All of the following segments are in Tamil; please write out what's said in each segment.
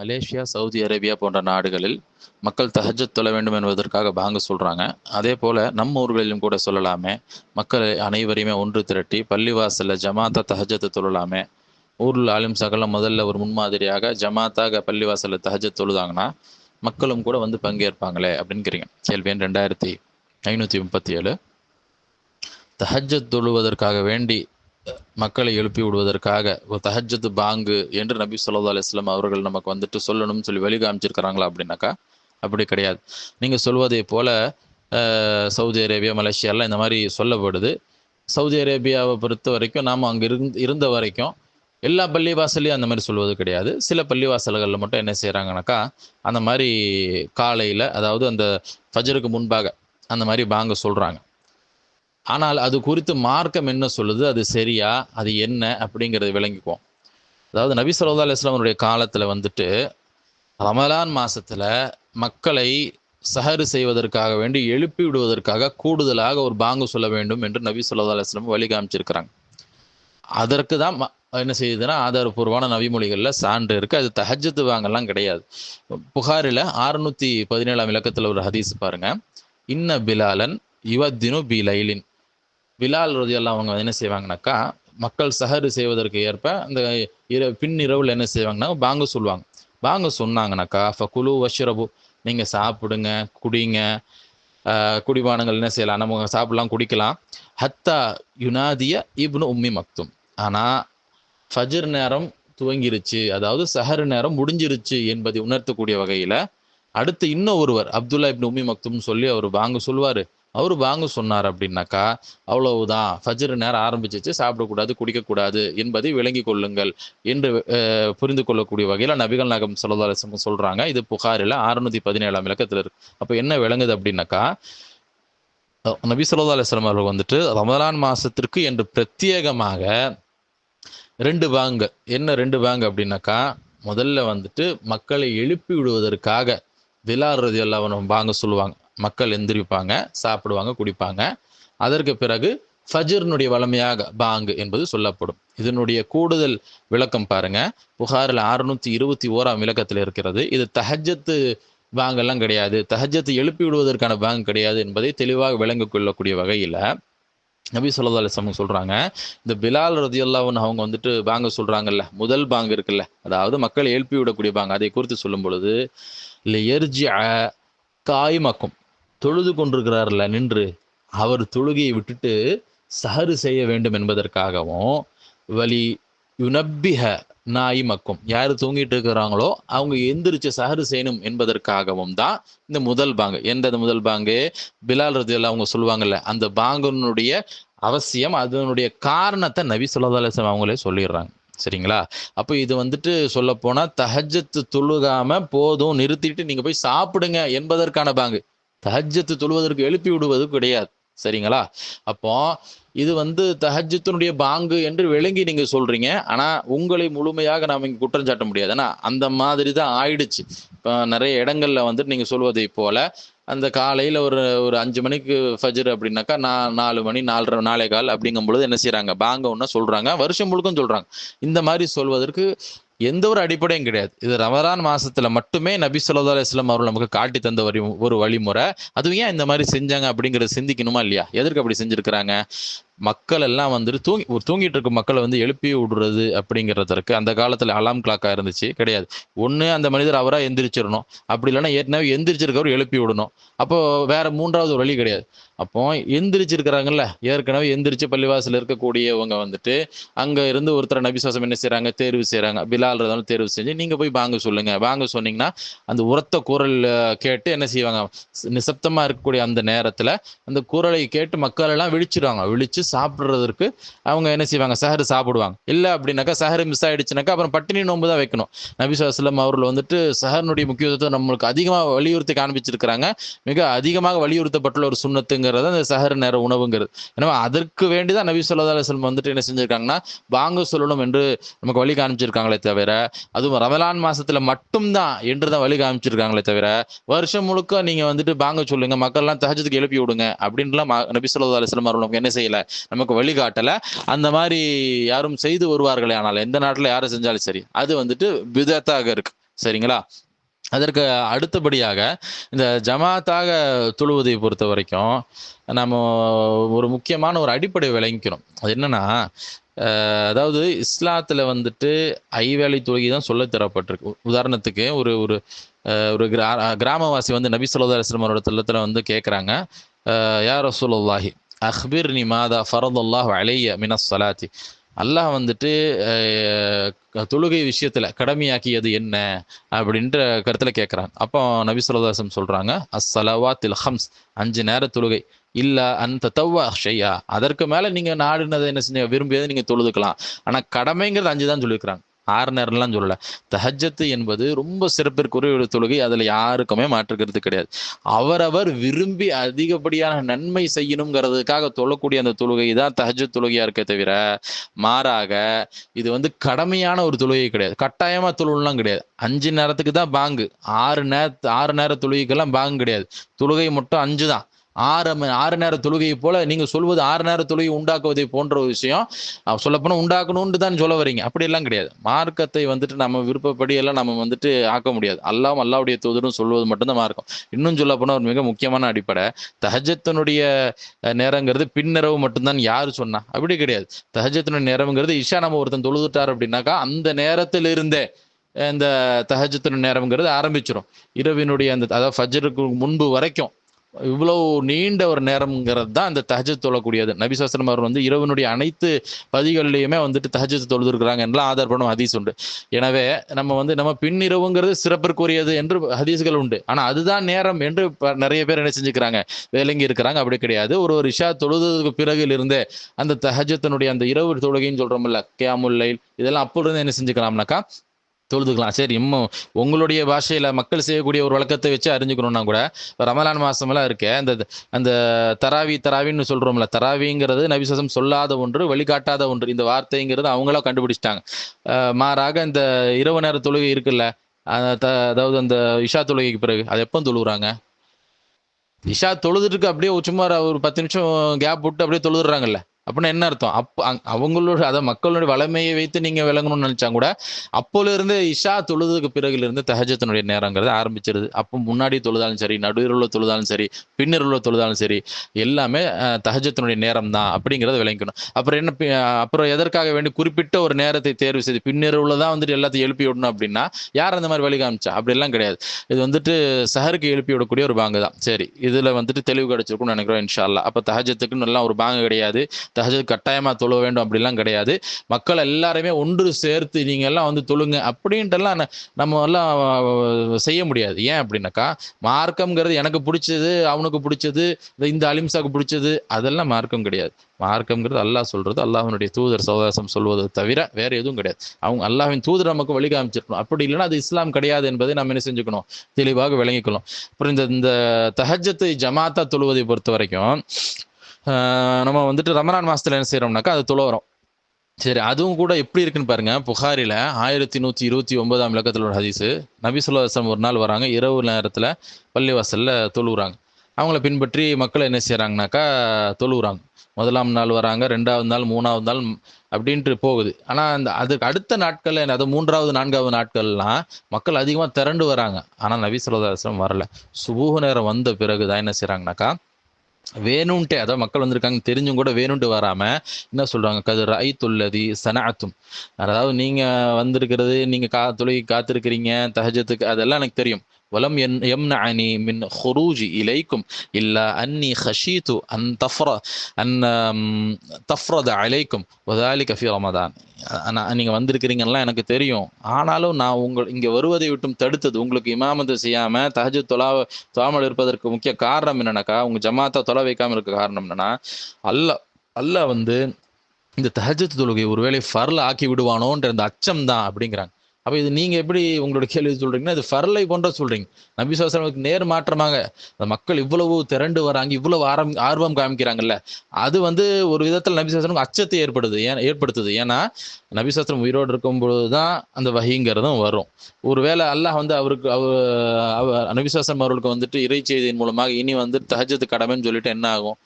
மலேசியா சவுதி அரேபியா போன்ற நாடுகளில் மக்கள் தஹஜத் தொழ வேண்டும் என்பதற்காக பாங்கு சொல்கிறாங்க அதே போல் நம்ம ஊர்களிலும் கூட சொல்லலாமே. மக்கள் அனைவரையுமே ஒன்று திரட்டி பள்ளிவாசலில் ஜமாத்தா தஹஜத்தை தொழலாமே. ஊரில் ஆளும் சகலம் முதல்ல ஒரு முன்மாதிரியாக ஜமாத்தாக பள்ளிவாசலில் தஹஜத் தொழுதாங்கன்னா மக்களும் கூட வந்து பங்கேற்பாங்களே அப்படிங்கிறீங்க. கேள்வி எண் ரெண்டாயிரத்தி ஐநூற்றி முப்பத்தி ஏழு. தஹஜத் தொழுவதற்காக வேண்டி மக்களை எழுப்பி விடுவதற்காக ஒரு தஹஜத்து பாங்கு என்று நபி சொல்லா அலிஸ்லாம் அவர்கள் நமக்கு வந்துட்டு சொல்லணும்னு சொல்லி வழி காமிச்சிருக்கிறாங்களா அப்படின்னாக்கா அப்படி கிடையாது. நீங்கள் சொல்வதை போல் சவுதி அரேபியா மலேசியாலாம் இந்த மாதிரி சொல்லப்படுது. சவுதி அரேபியாவை பொறுத்த வரைக்கும் நாம் அங்கே இருந் இருந்த வரைக்கும் எல்லா பள்ளிவாசலையும் அந்த மாதிரி சொல்வது கிடையாது. சில பள்ளிவாசல்களில் மட்டும் என்ன செய்கிறாங்கனாக்கா அந்த மாதிரி காலையில் அதாவது அந்த ஃபஜருக்கு முன்பாக அந்த மாதிரி பாங்க சொல்கிறாங்க ஆனால் அது குறித்து மார்க்கம் என்ன சொல்லுது? அது சரியா? அது என்ன? அப்படிங்கிறது விளங்கிக்குவோம். அதாவது நபி சொல்லா அலுவலாமனுடைய காலத்தில் வந்துட்டு ரமலான் மாதத்தில் மக்களை சஹரு செய்வதற்காக வேண்டி எழுப்பி விடுவதற்காக கூடுதலாக ஒரு பாங்கு சொல்ல வேண்டும் என்று நபி சொல்லா அலுவலாம் வழி காமிச்சிருக்கிறாங்க அதற்கு தான் ம- என்ன செய்யுதுன்னா ஆதாரபூர்வமான நவிமொழிகளில் சான்று இருக்குது அது தஹஜத்து வாங்கலாம் கிடையாது. புகாரில் ஆறுநூற்றி பதினேழாம் இலக்கத்தில் ஒரு ஹதீஸ் பாருங்க. இன்ன பிலாலன் யுவத்தினு பி லைலின். பிலால் ரதியெல்லாம் அவங்க என்ன செய்வாங்கனாக்கா மக்கள் சஹரு செய்வதற்கு ஏற்ப அந்த இர பின் இரவில் என்ன செய்வாங்கன்னா பாங்கு சொல்லுவாங்க. பாங்கு சொன்னாங்கனாக்கா ஃபகுலு வஷ்ரபு நீங்கள் சாப்பிடுங்க குடிங்க குடிபானங்கள் என்ன செய்யலாம் நம்ம சாப்பிடலாம் குடிக்கலாம். ஹத்தா யுனாதிய இப்னு உம்மி மக்தும். ஆனால் ஃபஜர் நேரம் துவங்கிருச்சு அதாவது சஹர் நேரம் முடிஞ்சிருச்சு என்பதை உணர்த்தக்கூடிய வகையில் அடுத்து இன்னும் ஒருவர் அப்துல்லா இப்னு உம்மி மக்தும் சொல்லி அவர் பாங்கு சொல்லுவார். அவர் வாங்க சொன்னார் அப்படின்னாக்கா அவ்வளவுதான். ஃபஜ்ரு நேரம் ஆரம்பிச்சிச்சு. சாப்பிடக்கூடாது குடிக்கக்கூடாது என்பதை விளங்கி கொள்ளுங்கள் என்று புரிந்து கொள்ளக்கூடிய வகையில் நபிகள் நகம் ஸல்லல்லாஹு அலைஹி சொல்றாங்க. இது புகாரில் அறுநூத்தி பதினேழாம் இலக்கத்தில் இருக்கு. அப்போ என்ன விளங்குது அப்படின்னாக்கா நபி சொல்லா அலைஹி அவர்கள் வந்துட்டு ரமலான் மாசத்திற்கு என்று பிரத்யேகமாக ரெண்டு பாங்கு என்ன ரெண்டு பாங்கு அப்படின்னாக்கா முதல்ல வந்துட்டு மக்களை எழுப்பி விடுவதற்காக பிலால் ரதி அல்லாஹ் பாங்க சொல்லுவாங்க. மக்கள் எந்திரிப்பாங்க சாப்பிடுவாங்க குடிப்பாங்க. அதற்கு பிறகு ஃபஜ்ர்னுடைய வளமையாக பாங்கு என்பது சொல்லப்படும். இதனுடைய கூடுதல் விளக்கம் பாருங்க. புகாரில் அறுநூத்தி இருபத்தி ஓராம் விளக்கத்தில் இருக்கிறது. இது தஹஜத்து பாங்கெல்லாம் கிடையாது. தஹஜத்தை எழுப்பி விடுவதற்கான பாங்கு கிடையாது என்பதை தெளிவாக விளங்கிக் கொள்ளக்கூடிய வகையில் நபி சொல்லா அலிஸ்லாம் சொல்றாங்க. இந்த பிலால் ரதியுல்லாவுன்னு அவங்க வந்துட்டு பாங்க சொல்றாங்கல்ல முதல் பாங்கு இருக்குல்ல அதாவது மக்களை எழுப்பி விடக்கூடிய பாங்க அதை குறித்து சொல்லும் பொழுது எர்ஜி காய்மக்கும். தொழுது கொண்டிருக்கிறார்ல நின்று. அவர் தொழுகையை விட்டுட்டு சஹரு செய்ய வேண்டும் என்பதற்காகவும் வலி யுனப்பிஹ நாயிமக்கும். யார் தூங்கிட்டு இருக்கிறாங்களோ அவங்க எந்திரிச்சு சஹரு செய்யணும் என்பதற்காகவும் தான் இந்த முதல் பாங்கு. எந்த முதல் பாங்கு? பிலால் ரதியெல்லாம் அவங்க சொல்லுவாங்கல்ல அந்த பாங்கனுடைய அவசியம் அதனுடைய காரணத்தை நபி சொல்லா அவங்களே சொல்லிடுறாங்க. சரிங்களா? அப்போ இது வந்துட்டு சொல்ல போனால் தஹஜத்து தொழுகாம போதும் நிறுத்திட்டு நீங்க போய் சாப்பிடுங்க என்பதற்கான பாங்கு. தஹஜத்து தொழுவதற்கு எழுப்பி விடுவது கிடையாது. சரிங்களா? அப்போ இது வந்து தஹஜத்தினுடைய பாங்கு என்று விளங்கி நீங்க சொல்றீங்க. ஆனா உங்களை முழுமையாக நாம இங்க குற்றம் சாட்ட முடியாது. ஏன்னா அந்த மாதிரி தான் ஆயிடுச்சு. இப்போ நிறைய இடங்கள்ல வந்துட்டு நீங்க சொல்வதை போல அந்த காலையில ஒரு ஒரு அஞ்சு மணிக்கு ஃபஜர் அப்படின்னாக்கா நான் நாலு மணி நாலரை நாளே கால் அப்படிங்கும் பொழுது என்ன செய்கிறாங்க பாங்க ஒன்றா சொல்றாங்க. வருஷம் முழுக்கும் சொல்றாங்க. இந்த மாதிரி சொல்வதற்கு எந்த ஒரு அடிப்படையும் கிடையாது. இது ரமலான் மாசத்துல மட்டுமே நபி சொல்லா அலிஸ்லாம் அவர்கள் நமக்கு காட்டி தந்த வரி ஒரு வழிமுறை. அதுவும் ஏன் இந்த மாதிரி செஞ்சாங்க அப்படிங்கறத சிந்திக்கணுமா இல்லையா? எதற்கு அப்படி செஞ்சிருக்கிறாங்க? மக்கள் எல்லாம் வந்துட்டு தூங்கி ஒரு தூங்கிட்டு இருக்க மக்களை வந்து எழுப்பி விடுறது அப்படிங்கிறதற்கு அந்த காலத்துல அலாம் கிளாக்கா இருந்துச்சு. கிடையாது. ஒண்ணு அந்த மனிதர் அவரா எந்திரிச்சிடணும். அப்படி இல்லைன்னா ஏற்கனவே எந்திரிச்சிருக்கவர் எழுப்பி விடணும். அப்போ வேற மூன்றாவது ஒரு வழி கிடையாது. அப்போ எந்திரிச்சிருக்கிறாங்கல்ல ஏற்கனவே எந்திரிச்சு பள்ளிவாசல் இருக்கக்கூடியவங்க வந்துட்டு அங்க இருந்து ஒருத்தர் நபிசாசம் என்ன செய்கிறாங்க தேர்வு செய்கிறாங்க பிலால் இருந்தாலும் தேர்வு செஞ்சு நீங்க போய் வாங்க சொல்லுங்க. வாங்க சொன்னீங்கன்னா அந்த உரத்த குரல் கேட்டு என்ன செய்வாங்க? நிசப்தமாக நிசப்தமா இருக்கக்கூடிய அந்த நேரத்துல அந்த குரலை கேட்டு மக்கள் எல்லாம் விழிச்சிடுவாங்க விழிச்சு சாப்பிட்றதுக்கு அவங்க என்ன செய்வாங்க? சஹரு சாப்பிடுவாங்க. இல்லை அப்படின்னாக்கா சஹரு மிஸ் ஆகிடுச்சுனாக்கா அப்புறம் பட்டினி நோன்பு தான் வைக்கணும். நபிசாஸ்லம் அவர்கள் வந்துட்டு சஹரனுடைய முக்கியத்துவத்தை நம்மளுக்கு அதிகமாக வலியுறுத்தி காண்பிச்சிருக்கிறாங்க. மிக அதிகமாக வலியுறுத்தப்பட்டுள்ள ஒரு சுண்ணத்துங்கிறது அந்த சஹர் நேர உணவுங்கிறது. எனவே அதற்கு வேண்டி தான் நபி சொல்லா அலுவலம் வந்துட்டு என்ன செஞ்சிருக்காங்கன்னா பாங்க சொல்லணும் என்று நமக்கு வழி காமிச்சிருக்காங்களே தவிர அதுவும் ரமலான் மாசத்துல மட்டும்தான் என்று தான் வழி காமிச்சிருக்காங்களே தவிர வருஷம் முழுக்க நீங்க வந்துட்டு பாங்க சொல்லுங்க மக்கள்லாம் தகஜத்துக்கு எழுப்பி விடுங்க அப்படின்லாம் நபி சொல்லா அலுவலம் அவர்கள் நமக்கு என்ன செய்யல? நமக்கு வழிகாட்டல. அந்த மாதிரி யாரும் செய்து வருவார்களே ஆனால் எந்த நாட்டுல யாரும் செஞ்சாலும் சரி அது வந்துட்டு விதத்தாக இருக்கு. சரிங்களா? அதற்கு அடுத்தபடியாக இந்த ஜமாத்தாக தொழுவதை பொறுத்த வரைக்கும் நம்ம ஒரு முக்கியமான ஒரு அடிப்படை விளங்கிக்கணும் அது என்னன்னா அதாவது இஸ்லாத்துல வந்துட்டு ஐவேளை தொழுகை தான் சொல்ல தரப்பட்டிருக்கு. உதாரணத்துக்கு ஒரு ஒரு ஒரு கிரா கிராமவாசி வந்து நபி சொல்லா அலுவலம் அவரோட தள்ளத்தில் வந்து கேட்குறாங்க யார் ரசூலுல்லாஹி அஹ்பிர் நி மாதா ஃபரதுல்லாஹ் அலைய மினஸ் சலாத்தி. அல்லாஹ் வந்துட்டு தொழுகை விஷயத்துல கடமையாக்கியது என்ன அப்படின்ற கருத்துல கேட்குறாங்க அப்போ நபி சொல்லதாசம் சொல்றாங்க அஸ்ஸலவா தில் ஹம்ஸ் அஞ்சு நேர தொழுகை. இல்ல அந்த தவ்வா ஷையா. அதற்கு மேல நீங்க நாடுனதை என்ன செஞ்ச விரும்பியதை நீங்க தொழுதுக்கலாம். ஆனா கடமைங்கிறது அஞ்சு தான் சொல்லியிருக்கிறாங்க. ஆறு நேரம்லாம் சொல்லல. தஹஜத்து என்பது ரொம்ப சிறப்பிற்குரிய ஒரு தொழுகை. அதில் யாருக்குமே மாற்றுக்கிறது கிடையாது. அவரவர் விரும்பி அதிகப்படியான நன்மை செய்யணுங்கிறதுக்காக தொழக்கூடிய அந்த தொழுகை தான் தஹஜத் தொழுகையா இருக்கே தவிர மாறாக இது வந்து கடமையான ஒரு தொழுகை கிடையாது. கட்டாயமா தொழுலாம் கிடையாது. அஞ்சு நேரத்துக்கு தான் பாங்கு. ஆறு நேர ஆறு நேர தொழுகைக்கெல்லாம் பாங்கு கிடையாது. தொழுகை மட்டும் அஞ்சு தான். ஆறு ஆறு நேர தொழுகையை போல நீங்க சொல்வது ஆறு நேர தொழுகை உண்டாக்குவதை போன்ற ஒரு விஷயம். அஹ் சொல்லப்போனா உண்டாக்கணும்னு தான் சொல்ல வரீங்க. அப்படி எல்லாம் கிடையாது. மார்க்கத்தை வந்துட்டு நம்ம விருப்பப்படி எல்லாம் நம்ம வந்துட்டு ஆக்க முடியாது. அல்லாம் அல்லாவுடைய தூதரும் சொல்வது மட்டும்தான் மார்க்கம். இன்னும் சொல்ல ஒரு மிக முக்கியமான அடிப்படை. தஹஜத்தினுடைய நேரங்கிறது பின்னிரவு மட்டும்தான் யார் சொன்னா? அப்படி கிடையாது. தஹஜத்தினுடைய நேரம்ங்கிறது இஷா நம்ம ஒருத்தன் தொழுதுட்டார் அப்படின்னாக்கா அந்த நேரத்தில் இருந்தே இந்த தஹஜத்தின் நேரம்ங்கிறது ஆரம்பிச்சிடும் இரவினுடைய அந்த அதாவது ஃபஜ்ருக்கு முன்பு வரைக்கும் இவ்வளவு நீண்ட ஒரு நேரம்ங்கிறது தான் இந்த தஹஜத் தொழக்கூடியது. நபி சாஸ்திரம் அவர் வந்து இரவினுடைய அனைத்து பதிகள்லையுமே வந்துட்டு தஹஜத் தொழுதுருக்கிறாங்க எல்லாம் ஆதாரப்படும் ஹதீஸ் உண்டு. எனவே நம்ம வந்து நம்ம பின்னிரவுங்கிறது சிறப்பிற்குரியது என்று ஹதீஸ்கள் உண்டு. ஆனால் அதுதான் நேரம் என்று ப- நிறைய பேர் என்ன செஞ்சுக்கிறாங்க? வேலைங்கி இருக்கிறாங்க. அப்படி கிடையாது. ஒரு ஒரு இஷா தொழுதுக்கு பிறகில் இருந்தே அந்த தஹஜத்தினுடைய அந்த இரவு தொழுகைன்னு சொல்றோம்ல கியாமுல்லைல் இதெல்லாம் அப்போ இருந்து என்ன செஞ்சுக்கலாம்னாக்கா தொழுதுக்கலாம். சரி இன்னும் உங்களுடைய பாஷையில் மக்கள் செய்யக்கூடிய ஒரு வழக்கத்தை வச்சு அறிஞ்சுக்கணும்னா கூட ரமலான் மாசமெல்லாம் இருக்கு. அந்த அந்த தராவி தராவின்னு சொல்கிறோம்ல தராவிங்கிறது நபிசசம் சொல்லாத ஒன்று வழிகாட்டாத ஒன்று. இந்த வார்த்தைங்கிறது அவங்களா கண்டுபிடிச்சிட்டாங்க. மாறாக இந்த இரவு நேர தொழுகை இருக்குல்ல த- அதாவது அந்த இஷா தொழுகைக்கு பிறகு அது எப்போ தொழுகிறாங்க இஷா தொழுதுட்டு அப்படியே சும்மா ஒரு பத்து நிமிஷம் கேப் விட்டு அப்படியே தொழுதுறாங்கல்ல. அப்படின்னா என்ன அர்த்தம்? அப் அவங்களோட அதை மக்களுடைய வளமையை வைத்து நீங்க விளங்கணும்னு நினைச்சா கூட அப்போல இருந்து இஷா தொழுதுக்கு பிறகுல இருந்து தஹஜத்தினுடைய நேரங்கிறது ஆரம்பிச்சிருது. அப்போ முன்னாடி தொழுதாலும் சரி நடுவில் உள்ள தொழுதாலும் சரி பின்னர் உள்ள தொழுதாலும் சரி எல்லாமே அஹ், தஹஜத்தினுடைய நேரம் தான் அப்படிங்கிறத விளங்கணும். அப்புறம் என்ன அப்புறம் எதற்காக வேண்டி குறிப்பிட்ட ஒரு நேரத்தை தேர்வு செய்து பின்னர் உள்ளதான் வந்துட்டு எல்லாத்தையும் எழுப்பி விடணும் அப்படின்னா யார் அந்த மாதிரி வழி காமிச்சா? அப்படிலாம் கிடையாது. இது வந்துட்டு சஹருக்கு எழுப்பி விடக்கூடிய ஒரு பாங்கு தான் சரி இதுல வந்துட்டு தெளிவு கிடைச்சிருக்கும்னு நினைக்கிறோம் இன்ஷா அப்போ அப்ப தஹஜத்துக்கு ஒரு பாங்கு கிடையாது. தஹஜத் கட்டாயமாக தொழ வேண்டும் அப்படிலாம் கிடையாது. மக்கள் எல்லாருமே ஒன்று சேர்த்து நீங்கள் எல்லாம் வந்து தொழுங்க அப்படின்ட்டுலாம் நம்ம எல்லாம் செய்ய முடியாது. ஏன் அப்படின்னாக்கா மார்க்கம்ங்கிறது எனக்கு பிடிச்சது அவனுக்கு பிடிச்சது இந்த அலிம்சாவுக்கு பிடிச்சது அதெல்லாம் மார்க்கம் கிடையாது. மார்க்கம்ங்கிறது அல்லாஹ் சொல்றது அல்லாஹனுடைய தூதர் சவதாசம் சொல்வது தவிர வேற எதுவும் கிடையாது. அவங்க அல்லாஹின் தூதர் நமக்கு வழி காமிச்சிருக்கணும். அப்படி இல்லைன்னா அது இஸ்லாம் கிடையாது என்பதை நம்ம என்ன செஞ்சுக்கணும்? தெளிவாக விளங்கிக்கணும். அப்புறம் இந்த இந்த தஹஜத்தை ஜமாத்தா தொழுவதை பொறுத்த வரைக்கும் நம்ம வந்துட்டு ரமணான் மாசத்துல என்ன செய்யறோம்னாக்கா அது தொழுவுறோம் சரி அதுவும் கூட எப்படி இருக்குன்னு பாருங்க. புகாரில ஆயிரத்தி நூத்தி இருபத்தி ஒன்பதாம் இலக்கத்தில் ஒரு ஹதீஸ். நபி சொல்லா ஒரு நாள் வராங்க. இரவு நேரத்துல பள்ளிவாசலில் தொழுகிறாங்க அவங்கள பின்பற்றி மக்கள் என்ன செய்றாங்கனாக்கா தொழுவுறாங்க. முதலாம் நாள் வராங்க ரெண்டாவது நாள் மூணாவது நாள் அப்படின்ட்டு போகுது. ஆனால் அந்த அதுக்கு அடுத்த நாட்கள் அது மூன்றாவது நான்காவது நாட்கள்லாம் மக்கள் அதிகமாக திரண்டு வராங்க. ஆனால் நபி சொல்லதாசம் வரல. சுபூக நேரம் வந்த பிறகு தான் என்ன செய்கிறாங்கனாக்கா வேணும்ன்ட்டு அதாவது மக்கள் வந்திருக்காங்க தெரிஞ்சும் கூட வேணும்ட்டு வராம என்ன சொல்றாங்க? கது ரைத்துல்லதி சனாத்தும் அதாவது நீங்க வந்திருக்கிறது நீங்க கா தொழுகை காத்திருக்கிறீங்க தஹஜத்துக்கு அதெல்லாம் எனக்கு தெரியும். வலம் என் எம்னஅனி மின் ஹுரூஜி இலைக்கும் இல்லா அன்னி ஹஷீது அன் தஃப்ர அன் ம், தஃப்ரத அலைக்கும் வதாலிக ஃபி ரமதான் ஆனா நீங்கள் வந்திருக்கிறீங்கலாம் எனக்கு தெரியும். ஆனாலும் நான் உங்கள் இங்கே வருவதை விட்டும் தடுத்தது. உங்களுக்கு இமாமத்து செய்யாமல் தஹஜத் தொழா தொழாமல் இருப்பதற்கு முக்கிய காரணம் என்னன்னாக்கா உங்கள் ஜமாத்தா தொலை வைக்காமல் இருக்க காரணம் என்னன்னா அல்லாஹ் அல்லாஹ் வந்து இந்த தஹஜத் தொழுகை ஒருவேளை ஃபர்ல ஆக்கி விடுவானோன்ற அந்த அச்சம் தான் அப்படிங்கிறாங்க. அப்போ இது நீங்கள் எப்படி உங்களோட கேள்வி சொல்கிறீங்கன்னா இது ஃபர்லை போன்ற சொல்கிறீங்க நபி சுவாசனுக்கு நேர் மாற்றமாக அந்த மக்கள் இவ்வளவு திரண்டு வராங்க இவ்வளவு ஆரம் ஆர்வம் காமிக்கிறாங்கல்ல அது வந்து ஒரு விதத்தில் நபி சுவாசனுக்கு அச்சத்தை ஏற்படுது ஏன் ஏற்படுத்துது. ஏன்னா நபி சாஸ்திரம் உயிரோடு இருக்கும்பொழுது தான் அந்த வகைங்கிறதும் வரும். ஒருவேளை அல்லாஹ் வந்து அவருக்கு அவ அவ நபி சாஸ்திரம் அவர்களுக்கு வந்துட்டு இறை செய்தியின் மூலமாக இனி வந்து தகஜத்து கடமைன்னு சொல்லிட்டு என்ன ஆகும்?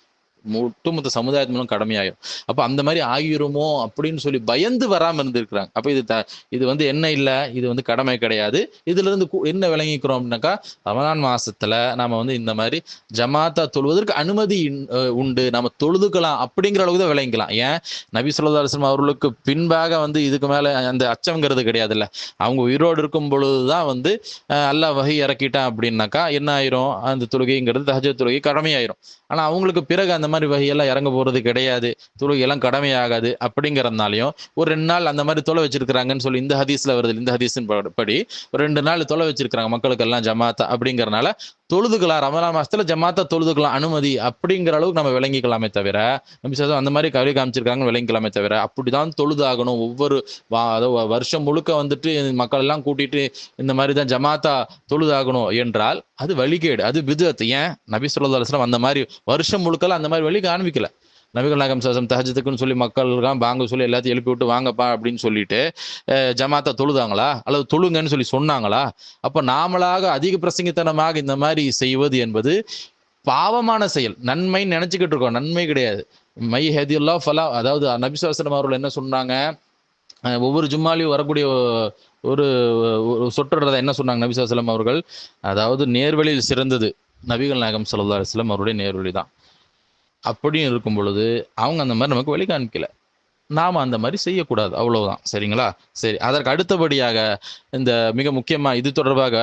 ஒட்டுமொத்த சமுதாயத்து மூலம் கடமையாயிரும். அப்போ அந்த மாதிரி ஆகிருமோ அப்படின்னு சொல்லி பயந்து வராமல் இருந்திருக்கிறாங்க. அப்போ இது த இது வந்து என்ன இல்லை இது வந்து கடமை கிடையாது. இதுல இருந்து கு- என்ன விளங்கிக்கிறோம் அப்படின்னாக்கா ரமதான் மாசத்துல நாம வந்து இந்த மாதிரி ஜமாத்தா தொழுவதற்கு அனுமதி உண்டு. நம்ம தொழுதுக்கலாம் அப்படிங்கிற அளவுக்கு தான் விளங்கிக்கலாம். ஏன்? நபி சொல்லா அலுவலம் அவர்களுக்கு பின்பாக வந்து இதுக்கு மேல அந்த அச்சம்ங்கிறது கிடையாதுல்ல. அவங்க உயிரோடு இருக்கும் பொழுதுதான் வந்து அல்ல வகை இறக்கிட்டான் அப்படின்னாக்கா என்ன ஆயிரும்? அந்த தொழுகைங்கிறது தஹஜ தொழுகை கடமையாயிரும். ஆனா அவங்களுக்கு பிறகு அந்த மாதிரி வகையெல்லாம் இறங்க போறது கிடையாது. தொழுகையெல்லாம் கடமையாகாது அப்படிங்கிறதுனாலையும் ஒரு ரெண்டு நாள் அந்த மாதிரி தொலை வச்சிருக்கிறாங்கன்னு சொல்லி இந்த ஹதீஸ்ல வருது இந்த ஹதீஸின் படி ஒரு ரெண்டு நாள் தொலை வச்சிருக்கிறாங்க மக்களுக்கு எல்லாம் ஜமாத்தா அப்படிங்கறனால தொழுதுக்கலாம் ரமலான் மாசத்துல ஜமாத்தா தொழுதுக்கலாம் அனுமதி அப்படிங்கிற அளவுக்கு நம்ம விளங்கிக்கலாமே தவிர நம்பிசாசம் அந்த மாதிரி கவி காமிச்சிருக்காங்க விளங்கிக்கலாமே தவிர அப்படிதான் தொழுதாகணும். ஒவ்வொரு வா- வருஷம் முழுக்க வந்துட்டு மக்கள் எல்லாம் கூட்டிட்டு இந்த மாதிரி தான் ஜமாத்தா தொழுதாகணும் என்றால் அது வழிகேடு அது விதத்து ஏன்? நபி சொல்லா அலுவலம் அந்த மாதிரி வருஷம் முழுக்கல அந்த மாதிரி வழி காண்பிக்கல. நபிகள் நாயகம் சாசம் தஹஜத்துக்குன்னு சொல்லி மக்கள்லாம் வாங்க சொல்லி எல்லாத்தையும் எழுப்பி விட்டு வாங்கப்பா அப்படின்னு சொல்லிட்டு ஜமாத்தா தொழுதாங்களா? அல்லது தொழுங்கன்னு சொல்லி சொன்னாங்களா? அப்போ நாமளாக அதிக பிரசங்கித்தனமாக இந்த மாதிரி செய்வது என்பது பாவமான செயல். நன்மைன்னு நினைச்சுக்கிட்டு இருக்கோம். நன்மை கிடையாது. மை ஹெதியுல்லா ஃபலா அதாவது நபிசுவாசனம் அவர்கள் என்ன சொன்னாங்க? ஒவ்வொரு ஜும்மாலையும் வரக்கூடிய ஒரு ஒரு சொற்றதை என்ன சொன்னாங்க நபிசுவாசலம் அவர்கள்? அதாவது நேர்வழியில் சிறந்தது நபிகள் நாயகம் சல்லா அலுவலம் அவருடைய நேர்வழி தான். அப்படியும் இருக்கும் பொழுது அவங்க அந்த மாதிரி நமக்கு வழி காண்பிக்கல நாம அந்த மாதிரி செய்யக்கூடாது. அவ்வளவுதான். சரிங்களா? சரி. அதற்கு அடுத்தபடியாக இந்த மிக முக்கியமாக இது தொடர்பாக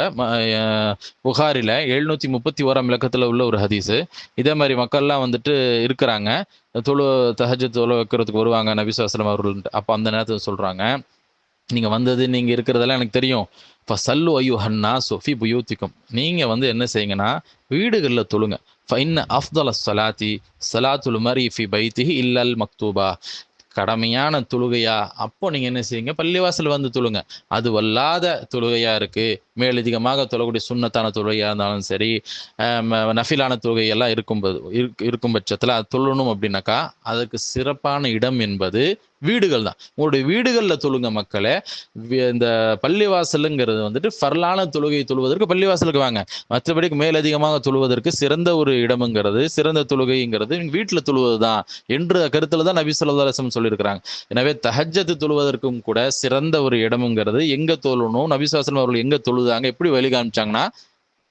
புகாரில் எழுநூற்றி எழுநூத்தி முப்பத்தி ஓராம் இலக்கத்தில் உள்ள ஒரு ஹதீஸு. இதே மாதிரி மக்கள்லாம் வந்துட்டு இருக்கிறாங்க. தொழு தஹஜ் தொழு வைக்கிறதுக்கு வருவாங்க நபிசுவாசலம் அவர்கள் அப்போ அந்த நேரத்தில் சொல்கிறாங்க நீங்கள் வந்தது நீங்கள் இருக்கிறதெல்லாம் எனக்கு தெரியும். இப்போ சல்லு ஐயோ ஹன்னா சொஃபி புயூத்திக்கும். நீங்கள் வந்து என்ன செய்யுங்கன்னா வீடுகளில் தொழுங்க. ஃபைன் அஃப்தல சலாத்தி சலாத்துல் மரி ஃபி பைத்திஹி இல்லல் மக்தூபா கடமையான தொழுகையா? அப்போ நீங்கள் என்ன செய்யுங்க? பள்ளிவாசல் வந்து தொழுங்க. அது வல்லாத தொழுகையாக இருக்குது மேலதிகமாக தொழக்கூடிய சுண்ணத்தான தொழுகையாக இருந்தாலும் சரி நஃபிலான தொழுகையெல்லாம் இருக்கும்போது இருக்கும் பட்சத்தில் அது தொழணும் அப்படின்னாக்கா அதற்கு சிறப்பான இடம் என்பது வீடுகள் தான் உங்களுடைய வீடுகளில் தொழுங்க மக்களே இந்த பள்ளிவாசலுங்கிறது வந்துட்டு ஃபர்லான தொழுகை தொழுவதற்கு பள்ளிவாசலுக்கு வாங்க. மற்றபடிக்கு மேலதிகமாக தொழுவதற்கு சிறந்த ஒரு இடமுங்கிறது சிறந்த தொழுகைங்கிறது வீட்டில் தொழுவது தான் என்ற கருத்தில் தான் நபி சொல்லா அலிஸ்லம் சொல்லியிருக்கிறாங்க. எனவே தஹஜ்ஜத்து தொழுவதற்கும் கூட சிறந்த ஒரு இடமுங்கிறது எங்கே தொழணும் நபிசாசனம் அவர்கள் எங்கே தொழுதாங்க எப்படி வழி காமிச்சாங்கன்னா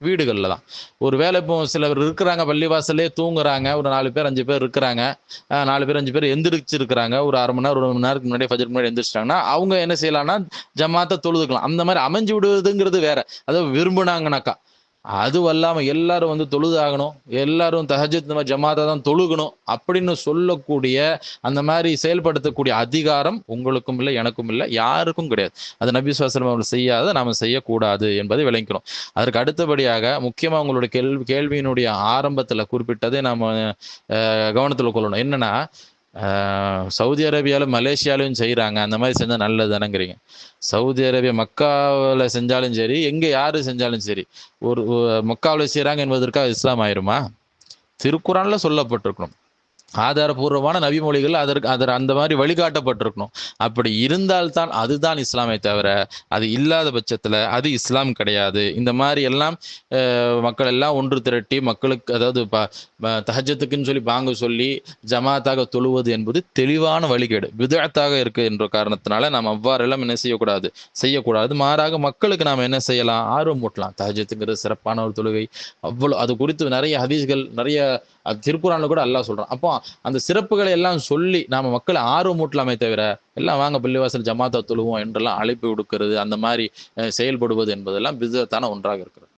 வீடுகளில் தான். ஒரு வேலை இப்போ சிலர் இருக்கிறாங்க பள்ளிவாசல்லே தூங்குறாங்க ஒரு நாலு பேர் அஞ்சு பேர் இருக்கிறாங்க. நாலு பேர் அஞ்சு பேர் எந்திரிச்சிருக்கிறாங்க. ஒரு அரை மணி நேரம் ஒரு மணி நேரத்துக்கு முன்னாடி ஃபஜருக்கு முன்னாடி எந்திரிச்சிட்டாங்கன்னா அவங்க என்ன செய்யலாம்னா ஜமாத்தை தொழுதுக்கலாம். அந்த மாதிரி அமைஞ்சு விடுவதுங்கிறது வேற. அதாவது விரும்புனாங்கனாக்கா. அது அல்லாம எல்லாரும் வந்து தொழுதாகணும். எல்லாரும் தஹஜத் இந்த தான் தொழுகணும் அப்படின்னு சொல்லக்கூடிய அந்த மாதிரி செயல்படுத்தக்கூடிய அதிகாரம் உங்களுக்கும் இல்லை எனக்கும் இல்லை யாருக்கும் கிடையாது. அது நபி சுவாசனம் அவர்கள் செய்யாத நாம செய்யக்கூடாது என்பதை விளங்கிக்கணும் அதற்கு அடுத்தபடியாக முக்கியமா உங்களுடைய கேள்வி கேள்வியினுடைய ஆரம்பத்துல குறிப்பிட்டதை நாம அஹ், கவனத்துல கொள்ளணும். என்னன்னா சவுதி அரேபியாலும் மலேசியாலையும் செய்கிறாங்க அந்த மாதிரி செஞ்சால் நல்லது தானேங்கிறீங்க சவுதி அரேபியா மக்காவில் செஞ்சாலும் சரி எங்கே யார் செஞ்சாலும் சரி ஒரு மக்காவில் செய்கிறாங்க என்பதற்காக இஸ்லாம் ஆயிருமா? திருக்குறானில் சொல்லப்பட்டிருக்கணும். ஆதாரபூர்வமான நபிமொழிகள் அதற்கு அதர் அந்த மாதிரி வழிகாட்டப்பட்டிருக்கணும். அப்படி இருந்தால்தான் அதுதான் இஸ்லாமே தவிர அது இல்லாத பட்சத்தில் அது இஸ்லாம் கிடையாது. இந்த மாதிரி எல்லாம் மக்கள் எல்லாம் ஒன்று திரட்டி மக்களுக்கு அதாவது ப- ப- தஹஜத்துக்குன்னு சொல்லி பாங்க சொல்லி ஜமாத்தாக தொழுவது என்பது தெளிவான வழிகேடு. விதத்தாக இருக்கு என்ற காரணத்தினால நாம் அவ்வாறெல்லாம் என்ன செய்யக்கூடாது செய்யக்கூடாது. மாறாக மக்களுக்கு நாம் என்ன செய்யலாம்? ஆர்வம் ஊட்டலாம். தஹஜத்துங்கிறது சிறப்பான ஒரு தொழுகை. அவ்வளோ அது குறித்து நிறைய ஹதீஸ்கள் நிறைய அது திருக்குறான்ல கூட அல்லாஹ் சொல்றான். அப்போ அந்த சிறப்புகளை எல்லாம் சொல்லி நாம மக்களை ஆர்வமூட்டலாமே தவிர எல்லாம் வாங்க பள்ளிவாசல் ஜமாத்தா தொழுவோம் என்றெல்லாம் அழைப்பு கொடுக்கிறது அந்த மாதிரி செயல்படுவது என்பதெல்லாம் விதத்தான ஒன்றாக இருக்கிறது.